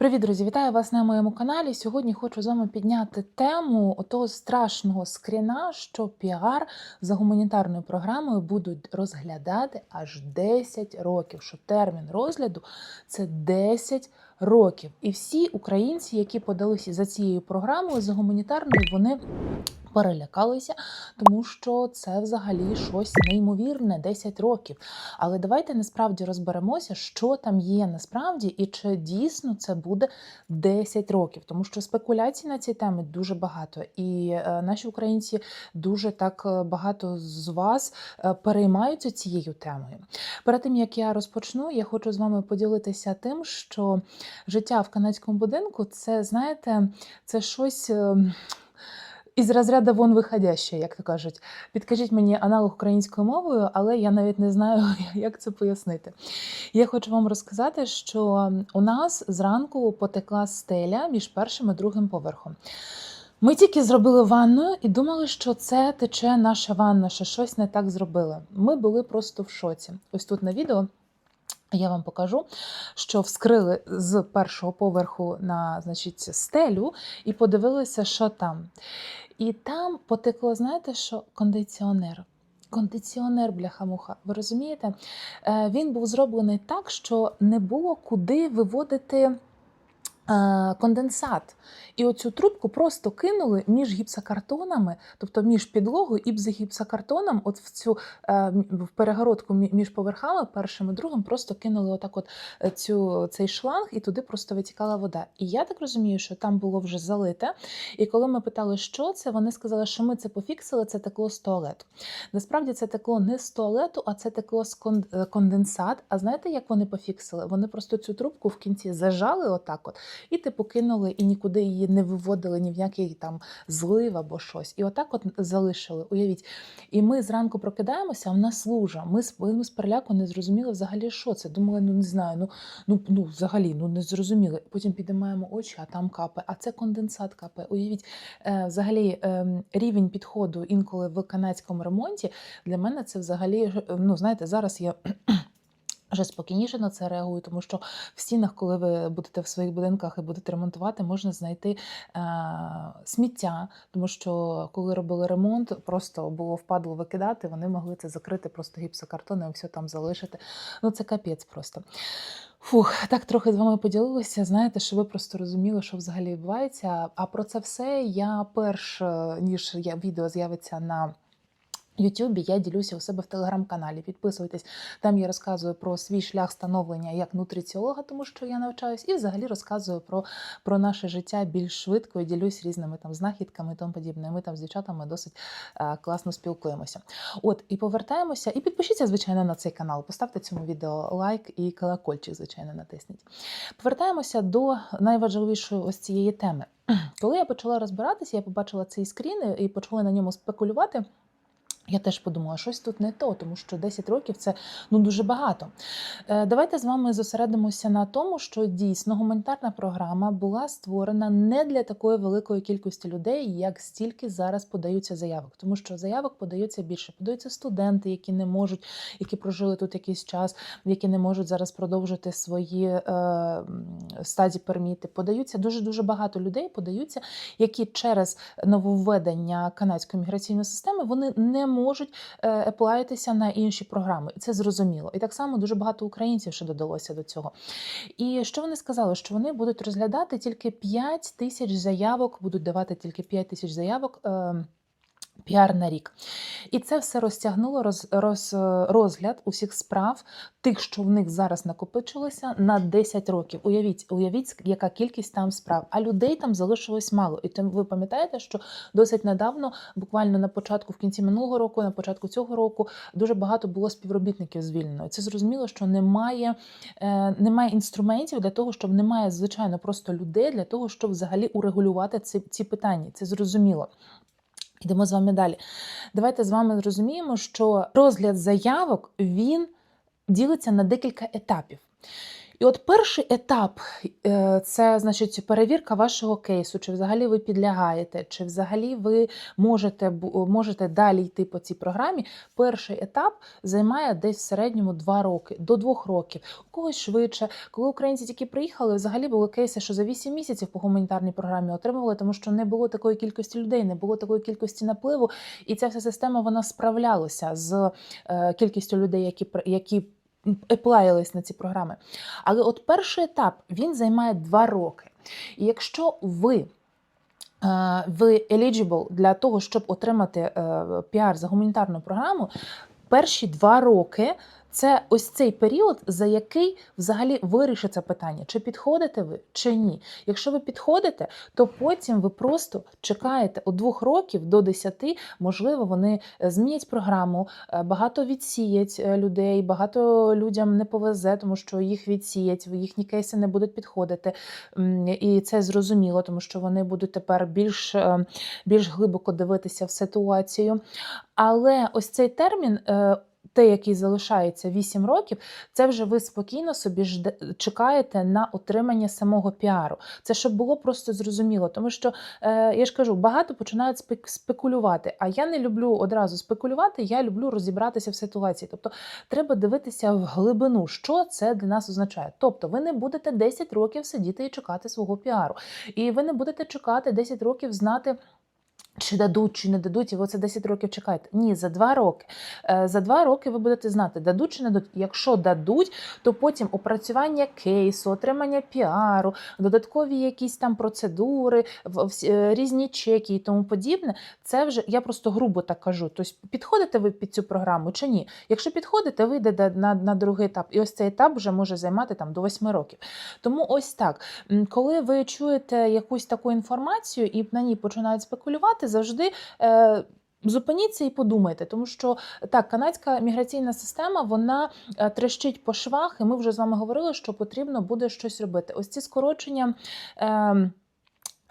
Привіт, друзі! Вітаю вас на моєму каналі. Сьогодні хочу з вами підняти тему того страшного скріна, що піар за гуманітарною програмою будуть розглядати аж 10 років. Що термін розгляду це 10 років. І всі українці, які подалися за цією програмою за гуманітарною, вони перелякалися, тому що це взагалі щось неймовірне 10 років. Але давайте насправді розберемося, що там є насправді, і чи дійсно це буде 10 років, тому що спекуляцій на ці теми дуже багато, і е, наші українці дуже так е, багато з вас е, переймаються цією темою. Перед тим як я розпочну, я хочу з вами поділитися тим, що життя в канадському будинку це знаєте, це щось. Із розряду вон виходяще, як то кажуть. Підкажіть мені аналог українською мовою, але я навіть не знаю, як це пояснити. Я хочу вам розказати, що у нас зранку потекла стеля між першим і другим поверхом. Ми тільки зробили ванну і думали, що це тече наша ванна, що щось не так зробили. Ми були просто в шоці. Ось тут на відео. Я вам покажу, що вскрили з першого поверху на значить, стелю і подивилися, що там. І там потекло, знаєте, що кондиціонер. Кондиціонер бляха-муха. Ви розумієте? Е, Він був зроблений так, що не було куди виводити. Е, Конденсат. І оцю трубку просто кинули між гіпсокартонами, тобто між підлогою і гіпсокартоном, от в цю е, в перегородку між поверхами, першим і другим, просто кинули отак от е, цю, цей шланг, і туди просто витікала вода. І я так розумію, що там було вже залите. І коли ми питали, що це, вони сказали, що ми це пофіксили, це текло з туалету. Насправді це текло не з туалету, а це текло з кон- конденсат. А знаєте, як вони пофіксили? Вони просто цю трубку в кінці зажали отак от, і типу кинули, і нікуди її не виводили ні в який там злив або щось. І отак от залишили. Уявіть. І ми зранку прокидаємося, а в нас лужа. Ми з, ми з переляку не зрозуміли взагалі, що це. Думали, ну не знаю, ну, ну, ну взагалі ну не зрозуміли. Потім підіймаємо очі, а там капе, а це конденсат капе. Уявіть, е, взагалі е, рівень підходу інколи в канадському ремонті для мене це взагалі, е, ну знаєте, зараз я. Вже спокійніше на це реагую, тому що в стінах, коли ви будете в своїх будинках і будете ремонтувати, можна знайти е, сміття, тому що коли робили ремонт, просто було впадло викидати, вони могли це закрити просто гіпсокартоном і все там залишити. Ну це капець просто. Фух, так трохи з вами поділилася. Знаєте, що ви просто розуміли, що взагалі відбувається. А про це все я перш е, ніж я відео з'явиться на. Ютубі я ділюся у себе в телеграм-каналі. Підписуйтесь, там я розказую про свій шлях становлення як нутриціолога, тому що я навчаюсь, і взагалі розказую про, про наше життя більш швидко і ділюсь різними там знахідками і тому подібне. Ми там з дівчатами досить е, класно спілкуємося. От і повертаємося. І підпишіться, звичайно, на цей канал. Поставте цьому відео лайк і колокольчик, звичайно, натисніть. Повертаємося до найважливішої ось цієї теми. Коли я почала розбиратися, я побачила цей скрін і почала на ньому спекулювати. Я теж подумала, щось тут не то, тому що 10 років це ну дуже багато. Е, Давайте з вами зосередимося на тому, що дійсно гуманітарна програма була створена не для такої великої кількості людей, як стільки зараз подаються заявок, тому що заявок подаються більше. Подаються студенти, які не можуть, які прожили тут якийсь час, які не можуть зараз продовжити свої е, стадії перміти. Подаються дуже дуже багато людей, подаються, які через нововведення канадської міграційної системи вони не можуть е, еплаїтися на інші програми. І це зрозуміло. І так само дуже багато українців ще додалося до цього. І що вони сказали? Що вони будуть розглядати тільки 5 тисяч заявок, будуть давати тільки 5 тисяч заявок. Е, Піар на рік. І це все розтягнуло роз, роз, розгляд усіх справ, тих, що в них зараз накопичилося, на 10 років. Уявіть, уявіть, яка кількість там справ. А людей там залишилось мало. І тому ви пам'ятаєте, що досить недавно, буквально на початку, в кінці минулого року, на початку цього року, дуже багато було співробітників звільнено. І це зрозуміло, що немає, е, немає інструментів для того, щоб немає, звичайно, просто людей для того, щоб взагалі урегулювати ці, ці питання. Це зрозуміло. Йдемо з вами далі. Давайте з вами зрозуміємо, що розгляд заявок він ділиться на декілька етапів. І от перший етап е, це значить перевірка вашого кейсу, чи взагалі ви підлягаєте, чи взагалі ви можете, можете далі йти по цій програмі. Перший етап займає десь в середньому 2 роки, до 2 років. У когось швидше. Коли українці тільки приїхали, взагалі були кейси, що за 8 місяців по гуманітарній програмі отримували, тому що не було такої кількості людей, не було такої кількості напливу, і ця вся система вона справлялася з е, кількістю людей, які які еплаїлись на ці програми. Але от перший етап він займає два роки. І якщо ви е, ви eligible для того, щоб отримати е, піар за гуманітарну програму, перші два роки це ось цей період, за який взагалі вирішиться питання, чи підходите ви, чи ні. Якщо ви підходите, то потім ви просто чекаєте від двох років до десяти, можливо, вони е, змінять програму, е, багато відсіять е, людей, багато людям не повезе, тому що їх відсіять, їхні кейси не будуть підходити. І це зрозуміло, тому що вони будуть тепер більш, більш глибоко дивитися в ситуацію. Але ось цей термін. Те, який залишається 8 років, це вже ви спокійно собі жде, чекаєте на отримання самого піару. Це щоб було просто зрозуміло, тому що е, я ж кажу, багато починають спек- спекулювати. А я не люблю одразу спекулювати, я люблю розібратися в ситуації. Тобто треба дивитися в глибину, що це для нас означає. Тобто, ви не будете 10 років сидіти і чекати свого піару, і ви не будете чекати 10 років знати. Чи дадуть, чи не дадуть, і ви це 10 років чекаєте. Ні, за 2 роки. Е, За 2 роки ви будете знати, дадуть чи не дадуть. Якщо дадуть, то потім опрацювання кейсу, отримання піару, додаткові якісь там процедури, е, різні чеки і тому подібне. Це вже я просто грубо так кажу. Тобто підходите ви під цю програму чи ні? Якщо підходите, ви йдете на, на другий етап. І ось цей етап вже може займати там до 8 років. Тому ось так. Коли ви чуєте якусь таку інформацію і на ній починають спекулювати, завжди. Е, Зупиніться і подумайте, тому що так, канадська міграційна система вона е, трещить по швах, і ми вже з вами говорили, що потрібно буде щось робити. Ось ці скорочення. Е,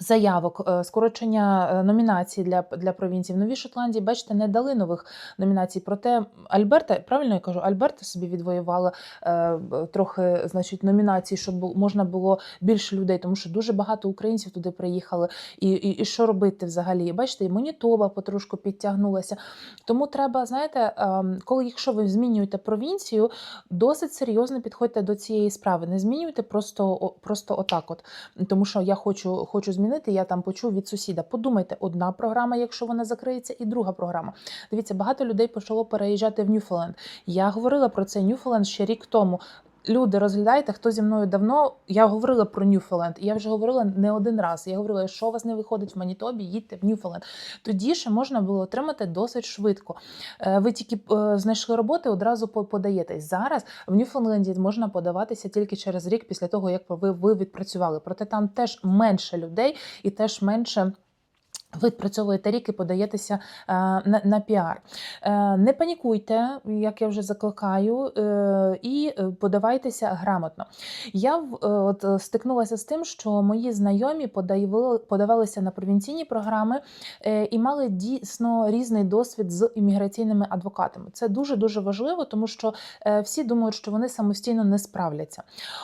Заявок, е, скорочення е, номінацій для, для провінцій. В Новій Шотландії, бачите, не дали нових номінацій. Проте Альберта, правильно я кажу, Альберта собі відвоювала е, трохи значить, номінацій, щоб можна було більше людей, тому що дуже багато українців туди приїхали. І, і, і що робити взагалі? Бачите, і Монітоба потрошку підтягнулася. Тому треба, знаєте, ем, коли якщо ви змінюєте провінцію, досить серйозно підходьте до цієї справи. Не змінюйте просто, просто отак, от тому що я хочу, хочу змінити. Я там почув від сусіда. Подумайте, одна програма, якщо вона закриється, і друга програма. Дивіться, багато людей почало переїжджати в Ньюфленд. Я говорила про це Ньюфленд ще рік тому. Люди, розглядайте, хто зі мною давно. Я говорила про Ньюфленд, і я вже говорила не один раз. Я говорила, що у вас не виходить в Манітобі, їдьте в Ньюфленд. Тоді ще можна було отримати досить швидко. Е, Ви тільки е, знайшли роботи, одразу подаєтесь. Зараз в Ньюфленді можна подаватися тільки через рік після того, як ви відпрацювали. Проте там теж менше людей і теж менше. Ви відпрацьовуєте рік і подаєтеся е, на, на піар. Е, не панікуйте, як я вже закликаю, е, і подавайтеся грамотно. Я от, стикнулася з тим, що мої знайомі подавали, подавалися на провінційні програми і мали дійсно різний досвід з імміграційними адвокатами. Це дуже дуже важливо, тому що всі думають, що вони самостійно не справляться.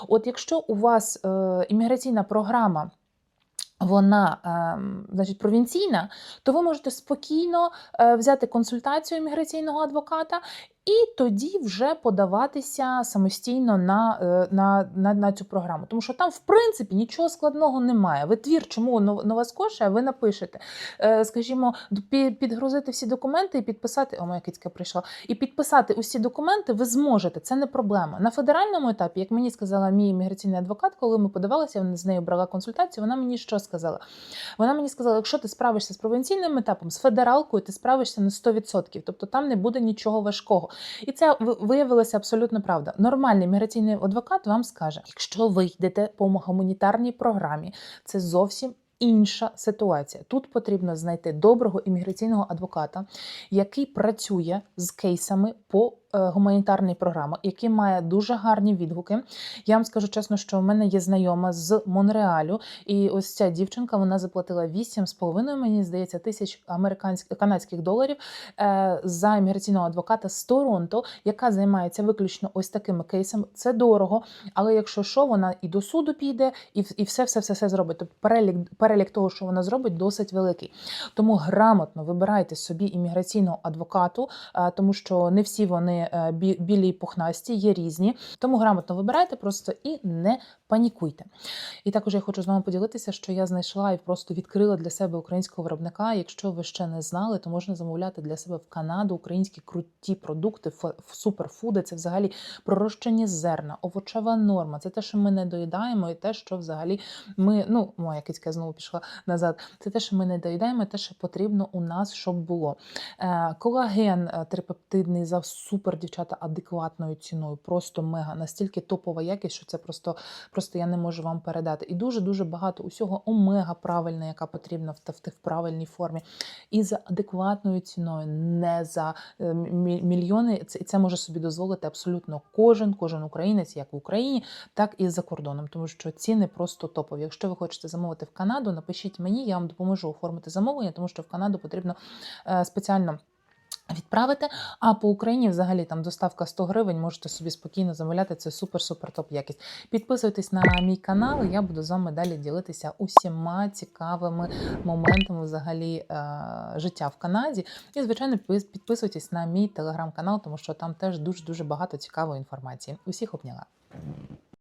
От якщо у вас імміграційна програма. Вона ем, значить, провінційна, то ви можете спокійно е, взяти консультацію міграційного адвоката і тоді вже подаватися самостійно на, е, на, на, на цю програму. Тому що там, в принципі, нічого складного немає. Ви твір, чому Нов- Нова Скоша, ви напишете. Е, Скажімо, підгрузити всі документи і підписати. О, моя кицька прийшла. І підписати усі документи ви зможете. Це не проблема. На федеральному етапі, як мені сказала мій імміграційний адвокат, коли ми подавалися, я з нею брала консультацію. Вона мені що сказала? Вона мені сказала, якщо ти справишся з провінційним етапом, з федералкою, ти справишся на 100%. Тобто там не буде нічого важкого. І це виявилося абсолютно правда. Нормальний міграційний адвокат вам скаже, якщо ви йдете по гуманітарній програмі, це зовсім. Інша ситуація. Тут потрібно знайти доброго імміграційного адвоката, який працює з кейсами по гуманітарний програма, який має дуже гарні відгуки. Я вам скажу чесно, що в мене є знайома з Монреалю, і ось ця дівчинка вона заплатила 8,5, мені здається, тисяч американських канадських доларів е, за імміграційного адвоката з Торонто, яка займається виключно ось такими кейсами. Це дорого, але якщо що, вона і до суду піде, і, і все, все, все, все зробить. Тобто перелік, перелік того, що вона зробить, досить великий. Тому грамотно вибирайте собі імміграційного адвокату, е, тому що не всі вони е, бі- білі і пухнасті, є різні. Тому грамотно вибирайте просто і не панікуйте. І також я хочу з вами поділитися, що я знайшла і просто відкрила для себе українського виробника. Якщо ви ще не знали, то можна замовляти для себе в Канаду українські круті продукти, суперфуди. Це взагалі пророщені зерна, овочева норма. Це те, що ми не доїдаємо, і те, що взагалі ми, ну моя кицька знову пішла назад. Це те, що ми не доїдаємо, і те, що потрібно у нас, щоб було. Е, колаген е, трипептидний за супер дівчата адекватною ціною, просто мега, настільки топова якість, що це просто, просто я не можу вам передати. І дуже дуже багато усього омега правильна, яка потрібна в правильній формі, і за адекватною ціною, не за е, мільйони. Це, це може собі дозволити абсолютно кожен, кожен українець, як в Україні, так і за кордоном, тому що ціни просто топові. Якщо ви хочете замовити в Канаду, напишіть мені, я вам допоможу оформити замовлення, тому що в Канаду потрібно е, спеціально. Відправити, а по Україні взагалі там доставка 100 гривень, можете собі спокійно замовляти. Це супер-супер топ якість. Підписуйтесь на мій канал, і я буду з вами далі ділитися усіма цікавими моментами взагалі е, життя в Канаді. І, звичайно, підписуйтесь на мій телеграм-канал, тому що там теж дуже дуже багато цікавої інформації. Усіх обняла.